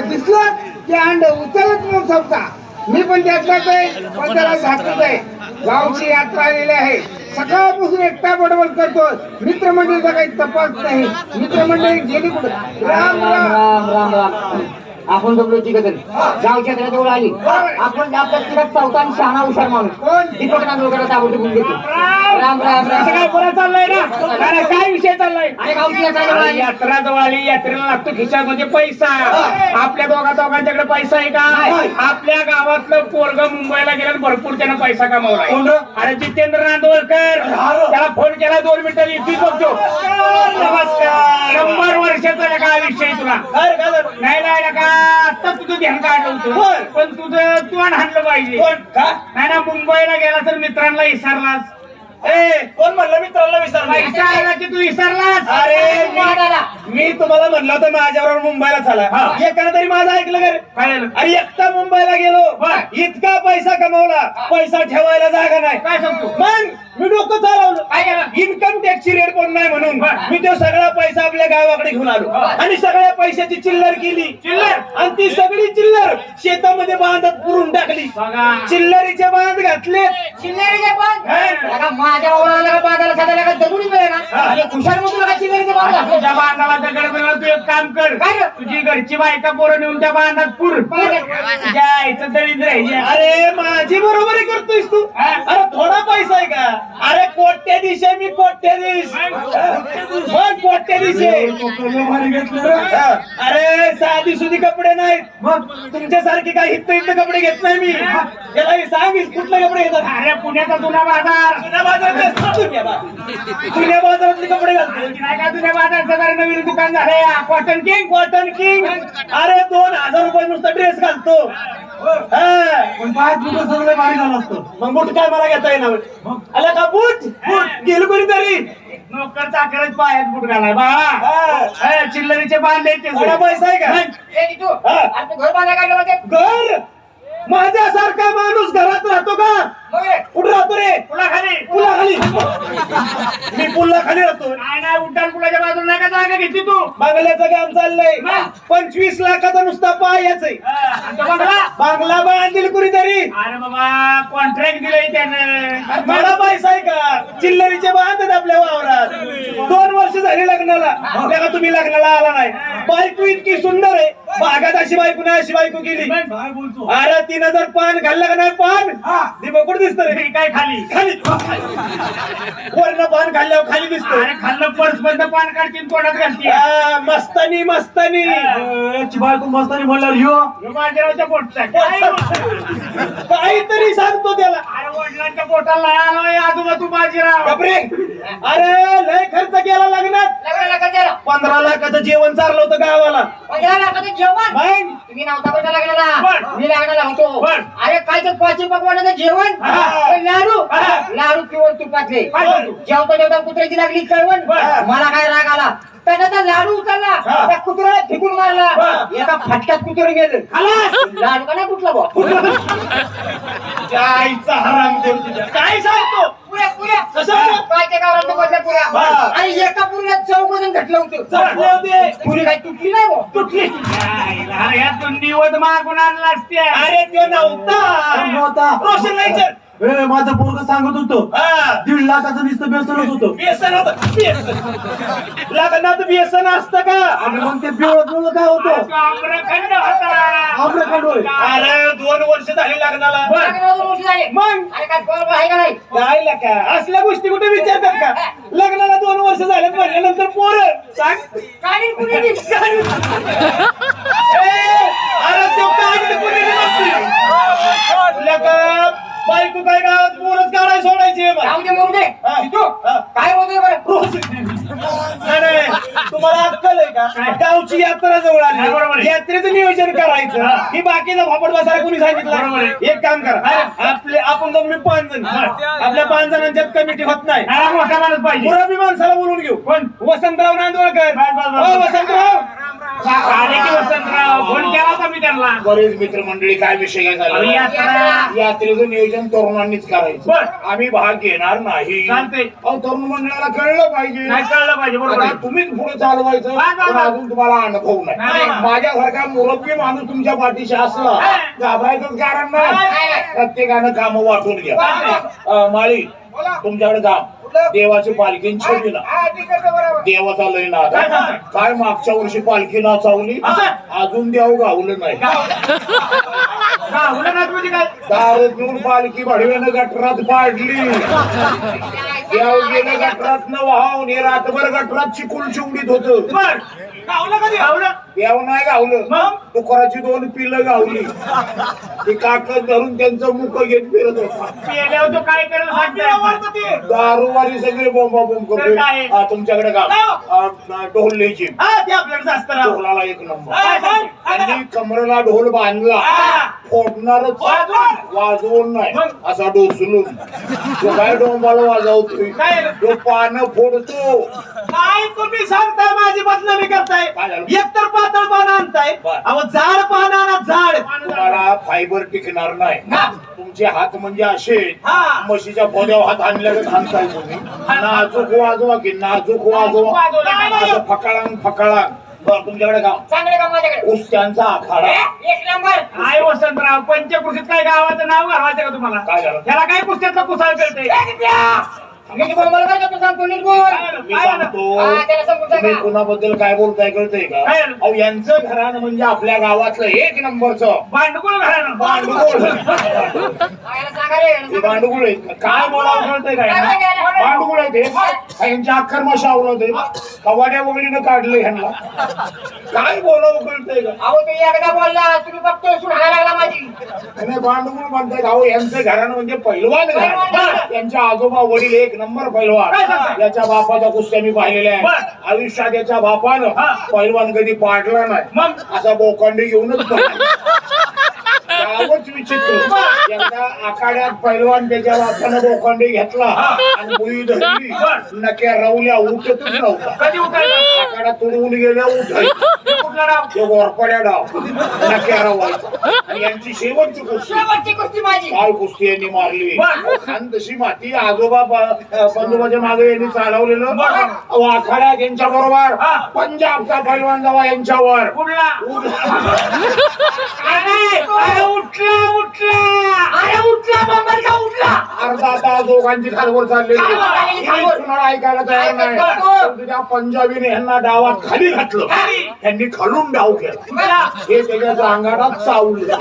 दिसलं की अंड उचलत मग संपता. मी पण त्यातलाच आहे पण त्याला झाकत आहे. गावची यात्रा आलेली आहे. सकाळपासून एकटा बडबड करतो मित्रमंडळीचा काही तपास नाही. मित्रमंडळी गेली कुठं? राम राम. राम राम राम. आपण जमलो तिघ जण. गावच्या जवळ आली. आपण आपल्या तिघात चौथा आणि शहाणा हुशार माणूस? दीपक नांदोरकरला ताबडतोब घेतो राम राम. असं राम काय बरं चाललंय ना? अरे काय विषय चाललाय? अरे गावची यात्रा जवळ आली. यात्रा जवळ आली यात्रेला लागतो खिशामध्ये पैसा. आपल्या दोघा दोघांच्याकडे पैसा आहे का? आपल्या गावातलं पोरग मुंबईला गेलं आणि भरपूर त्यानं पैसा कमावलाय अरे जितेंद्र नांदोळकर त्याला फोन केला दोन मिनिटं इथे बघतो नमस्कार. शंभर वर्षाचा काय विषय तुला? नाही नाही का आता तुझं ध्यान काढलं होतं. पण तुझं तू आणलं पाहिजे. नाही ना मुंबईला गेला तर मित्रांना विसरलास. ए कोण म्हणलं मित्राला विसरला? आला की तू विसरलास? अरे. मी तुम्हाला म्हणलं होतं माझ्याबरोबर मुंबईला हा. चाला एकानं तरी माझं ऐकलं का रे? काय झालं? अरे एकटा मुंबईला गेलो. बर. इतका पैसा कमवला. पैसा ठेवायला जागा नाही. काय सांगतो? मग? मी डोकं चालवलं. इन्कम टॅक्सची रेट पण नाही म्हणून. मी तो सगळा पैसा आपल्या गावाकडे घेऊन आलो. आणि सगळ्या पैशाची चिल्लर केली. चिल्लर? आणि ती सगळी चिल्लर शेतामध्ये बांधत पुरून टाकली. चिल्लरीचे बांध घातले. चिल्लरीचे. लगा माझ्या बाजाला साधायला का दगडी मिळे ना? खुशाल मधून का चिल्लरीचे बांध घातले? एक काम कर. काय? तुझी घरची बायका पोरं नेऊन त्या बांधात पुर. काय? तुझ्या आईचं दळीत राहिली अरे माझी बरोबरी करतोयस तू? अरे थोडा पैसा आहे का? अरे कोट्याधीश आहे मी कोट्याधीश मग? कोट्याधीश आहे हा. अरे साधी सुधी कपडे नाहीत. मग? तुमच्यासारखे काही हित हित कपडे घेत नाही मी. याला हे सांग कुठले कपडे घेतात? अरे पुण्याचा जुना बाजार. जुन्या बाजारात जुन्या बाजार- जुन्या बाजारातले कपडे घालते नाही का तुझ्या बाजारचं जरा नवीन दुकान झालंय. कॉटन किंग कॉटन किंग अरे दोन हजार रुपये नुसता ड्रेस घालतो. हा. मग बूट काय मला घेता येणार? आला का बूट? बूट. गेलो कोणीतरी. नोकर चाकरच पायात बुट घालाय बाळा. चिल्लरीचे बांध आहेत थोडा ते पैसा आहे का? हा. घर माझ्यासारखा माणूस घरात राहतो का? कुठं राहतो रे? पुला खाली पुला खाली मी पुल्ला खाली राहतो. नाही नाही उड्डाण पुलाच्या बाजूला नाही का जागा घेतली तू? बांगल्याचं काम चाललंय. पंचवीस लाखाचा नुसता पायाच हा, बंगला? बांगला बांधील कुणीतरी अरे बाबा कॉन्ट्रॅक्ट दिलंय त्यानं. मला पैसा आहे का? चिल्लरीचे बांधत आपल्या वावरात. दोन वर्ष झाली लग्नाला. तुम्ही लग्नाला आला नाही. बायको इतकी सुंदर आहे. बागात अशी बायको नाही अशी बायको केली अरे तीन हजार पान खाल्लं का नाही पान? दीपक कुठे दिसत रे. हे काय खाली? खाली. वरनं पान खाल्ल्यावर खाली दिसत. अरे खाल्लं पर्स बंद पान काढतील तोंडात घालते. मस्तानी मस्तानी. बायको मस्तानी म्हणल्यावर ह्यो बाजीरावच्या पोटचा काय काहीतरी सांगतो त्याला. अरे वडिलांच्या पोटाला आलोय आजोबा तू बाजीराव. बापरे. अरे लय खर्च केला लग्नात? पंधरा लाखाचं जेवण चारलं होतं गावाला. पंधरा लाखाचं जेवण? तुम्ही नव्हता बरं का लग्नाला बर. मी लग्नाला होतो. अरे काय ते पाचशे पकवानाचं जेवण? लाडू. लाडू किंवा तुपातले? जेवता जेवता कुत्र्याची लागली कळवण. मला काय राग आला? त्याचा लाडू उचलला. त्या कुत्र्याला फेकून मारला. एका फटक्यात कुत्र गेलं. लाडू का नाही कुठला हराम देव तुझ्या. काय सांगतो? पुऱ्या पुऱ्या. कसं? गावात बोलल्या पुऱ्या. हा. आणि एका पुरीला चौघ जण घटलं होतं. चटले होते पुरी काय तुटली नाही बुवा. तुटली. अरे या तू निवत मागून आणला असते अरे तो नव्हता. रोशन ए, माझं पोरग सांगत होतो. दीड लाखाचं नुसतं बेसनच होतं व्यसन होतं. व्यसन. लग्नात व्यसन असतं का? आणि मग ते पिवळं पिवळं काय होतं? आम्रखंड होता. आम्रखंड होय. अरे दोन वर्ष झाली लग्नाला. लग्नाला दोन वर्ष झाले. मग? काय आहे का नाही? काय का? असल्या गोष्टी कुठे विचारतात का? लग्नाला दोन वर्ष झालेत म्हणल्यानंतर पोर. सांग. अरे तो काढलं कुणी रे बापरे? तुला का बायको काय गावात पोरच काढाय सोडायची. जाऊ दे मरू दे हा. इथू. हा. काय होतंय बरं रोज नाही, नाही. तुम्हाला अक्कल आहे का गावची यात्रा जवळ हा, बरोबर आली आहे. यात्रेचं नियोजन करायचं हा. बाकीचा भापड बसायला कोणी बरोबर सांगितलं आहे. एक काम करा आपले आपण जमले पाच जण आपल्या पाच जणांच्यात कमिटी होत नाही मोठा माणूस पाहिजे माणसाला बोलून घेऊ कोण? वसंतराव नांदोळकर बस, बस, बस. हो वसंतराव आले की वसंतराव फोन केला होता मी तुम्ही त्यांना बरेच मित्रमंडळी काय विषय अहो, झाला यात्रा यात्रेचं नियोजन तरुणांनीच करायचं बर. आम्ही भाग घेणार नाही चालतंय. अहो तरुण मंडळाला कळलं पाहिजे कळलं पाहिजे बरोबर आता आहे. तुम्हीच पुढे चालवायचं हा, हा, पण हा. अजून तुम्हाला अनुभव नाही नाही. माझ्यासारखा मुरब्बी माणूस तुमच्या पाठीशी असला हा. घाबरायचंच कारण. नाही प्रत्येकानं कामं वाटून घ्या. अं, माळी. तुमच्याकडे काम कुठलं? देवाची पालखी छेडी ना हा, ठीक आहे, बरोबर. देवाचा लय नाद. काय मागच्या वर्षी पालखी नाचावली असं? अजून देव गावलं नाही. म्हणजे काय? दारू पिऊन पालखी भडव्यानं गटरात पाडली. देव गेलं गटरात न वाहून हे रातभर गटरात चिकून चिवडीत होत. बर. गावलं कधी गावलं. देव नाही गावलं. मग? तुकाराची दोन पिल्लं गावली. ती काकद धरून त्यांचं मुख घेत फिरत होता. पेल्यावर तो काय करेल सांगते दारूवारी सगळे बोंबा बोंब तर काय? करतो हा, तुमच्याकडे का ढोल न्यायची हा ते जास्त ढोलाला एक नंबर. सांगते? त्यांनी कमरेला ढोल बांधला. हा. फोडणारच वाजवून? वाजवून नाही. मग? असा डोसलून तो काय डोंबाला वाजवतोय? काय? तो पानं फोडतो. काय तुम्ही सांगताय? माझी बदनामी करताय. काय झालं? एकतर पातळ पानं आणताय. बर. अहो झाड पानं आणा झाड तुम्हाला फायबर टिकणार नाही. तुमचे हात म्हणजे असे हा. म्हशीच्या पोद्यावर हात आणल्यागत हाणताय तुम्ही. नाजूक वाजवा की नाजूक वाजवा वाजवलं नाही. असं फकाळांग फकाळांग. बरं तुमच्याकडे काम चांगलं काम माझ्याकडे? कुस्त्यांचा आखाडा. एक नंबर. काय वसंतराव पंचकृषीत काय गावाचं नाव घालवायचं का तुम्हाला? काय झालं? त्याला काय पुस्तकातलं कुसाळ करते मी बोंबाला काय करतो सांगतो मी सांगतो. हा, त्याला समजतं तुम्ही का? कुणाबद्दल काय बोलताय कळतंय का? काय? अहो यांचं घराणं म्हणजे आपल्या गावातलं एक नंबरचं. भांडकुळ घालणं भांडुगुळ याला सांगा रे, याला हे सांगा. भांडुगुळ आहेत. का? काय बोलावं कळतंय का यांना? भांडुगुळ आहेत हे. यांच्या अख्खर मशावलं ते कवाड्या वगळीनं काढलं ह्यांना. काय बोलावं कळतंय का? अहो तुम्ही एकदा बोलला तुम्ही बघतोय सुनायला लागला आणि भांडुगुळ म्हणतायत अहो यांचं घराणं म्हणजे पैलवान घराणं यांच्या आजोबा वडील एक नंबर पैलवान? याच्या बापाच्या कुस्त्या मी पाहिलेल्या. आहेत आयुष्यात याच्या बापानं. पैलवान कधी पाडला नाही मग? असा बोकांडी घेऊनच. गावच विचित्र एकदा आखाड्यात पैलवान त्याच्या बापानं बोकांडी घेतला आणि बुई धरली. नक्या रवल्या उठतच नव्हता. कधी आखाडा तुडवून गेल्या उठायचं. कुठला ते गोरपड्या डाव नक्या रवायचा. आणि यांची शेवटची कुस्ती. शेवटची कुस्ती माझी. काय कुस्ती यांनी मारली. खान तशी माती आजोबा ब- मागे यांनी चालवलेलं. अहो, आखाड्यात यांच्या बरोबर. पंजाबचा पैलवान जावा यांच्यावर. कुठला? अरे अरे उठला उठला. अरे उठला बंबर का उठला. अर्धा तास दोघांची खालवर चाललेली. खालवर चाललेली, खालवर. कुणाला ऐकायला तयार नाही. ऐकत नको. शेवटी त्या पंजाबीने यांना डावात खाली घातलं. खाली. त्यांनी खालून डाव केला. हे त्याच्या जांगाडात चावलं.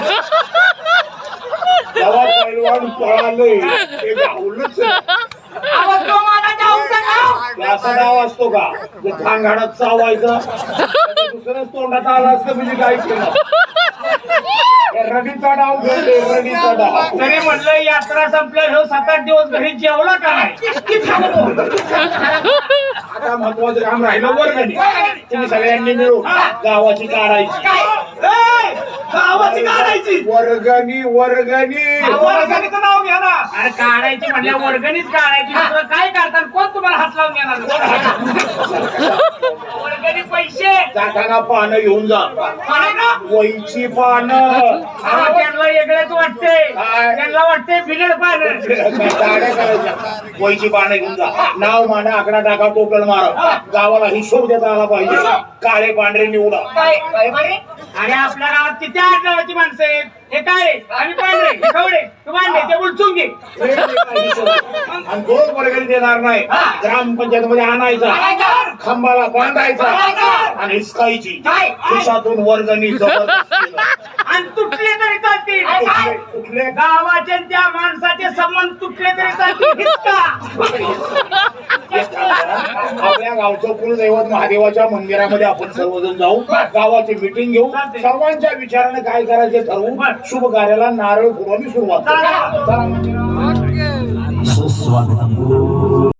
तेव्हा पैलवान पळाले. ते गावलंच अहो तो माझा डाऊनचा नाव ते असा डाव असतो का? जे खांगाडात चावायचा. दुसरंच तोंडात आला असतं म्हणजे काय केलं? रडीचा डाव घेतले रडीचा डाव. तरी म्हणलं यात्रा संपल्या हो सात आठ दिवस घरी जेवला का नाही? आता महत्वाचं काम राहिलं वर्गणी तुम्ही सगळ्यांनी मिळून गावाची काढायची गावाची काढायची वर्गणी वर्गणी. वर्गणीचं नाव घ्या ना. अरे काढायची म्हणल्या वर्गणीच काढायची. दुसरं काय करतात कोण तुम्हाला हात लावून घेणार? वर्गणी पैसे. जाताना पानं घेऊन जा. वहीची पानं. त्यांना वेगळंच वाटते काय? त्यांना वाटते बिलड पानं. गाड्या करायच्या. वहीची पानं घेऊन जा. नाव मांडा आकडा टाका टोपल मारा. गावाला हिशोब देता आला पाहिजे. काळे पांढरे निवडा. काय काय म्हणे? अरे आपल्या गावात किती आठवड्याची माणसं आहेत? हे काय आम्ही पांढरे हे खवडे. तू मांडे ते उलचून घे. आणि तो वर्गणी देणार नाही? ग्रामपंचायत मध्ये आणायचा. खांबाला बांधायचा. आणि हिसकायची. काय? खिशातून वर्गणी जबरदस्तीनं. आणि तुटले तरी चालतील. कुठले गावाचे त्या माणसाचे संबंध तुटले तरी चालतील हिसका. आपल्या गावचं कुलदैवत महादेवाच्या मंदिरामध्ये आपण सर्वजण जाऊ गावाची मिटिंग घेऊ. सर्वांच्या विचाराने काय करायचे ठरवू. शुभ कार्याला नारळ फुलवणी सुरुवात करू. चला.